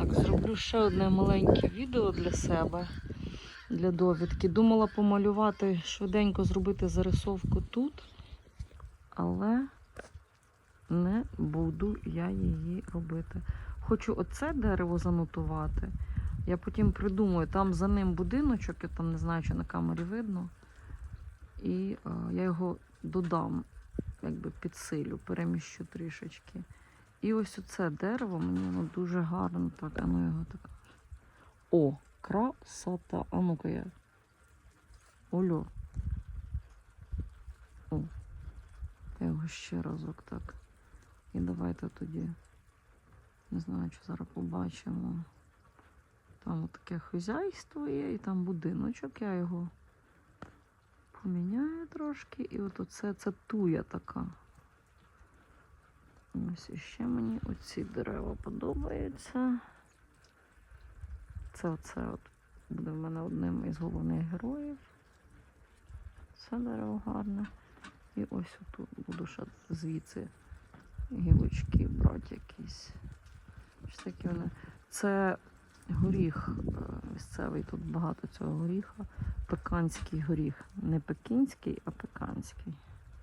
Так, зроблю ще одне маленьке відео для себе, для довідки. Думала помалювати, швиденько зробити зарисовку тут, але не буду я її робити. Хочу оце дерево занотувати. Я потім придумаю, там за ним будиночок, я там не знаю, чи на камері видно. І е, я його додам, якби підсилю, переміщу трішечки. І ось оце дерево мені воно дуже гарно так, а ну його так. О, красота. А ну-ка я. Олю. О. Я його ще разок так. І давайте тоді. Не знаю, чи зараз побачимо. Там таке хазяйство є, і там будиночок, я його поміняю трошки. І от оце це туя така. Ось іще мені оці дерева подобаються. Це оце от буде в мене одним із головних героїв. Це дерево гарне. І ось тут буду ще звідси гілочки брати якісь. Такі вони. Це горіх е, місцевий, тут багато цього горіха. Пеканський горіх. Не пекінський, а пеканський.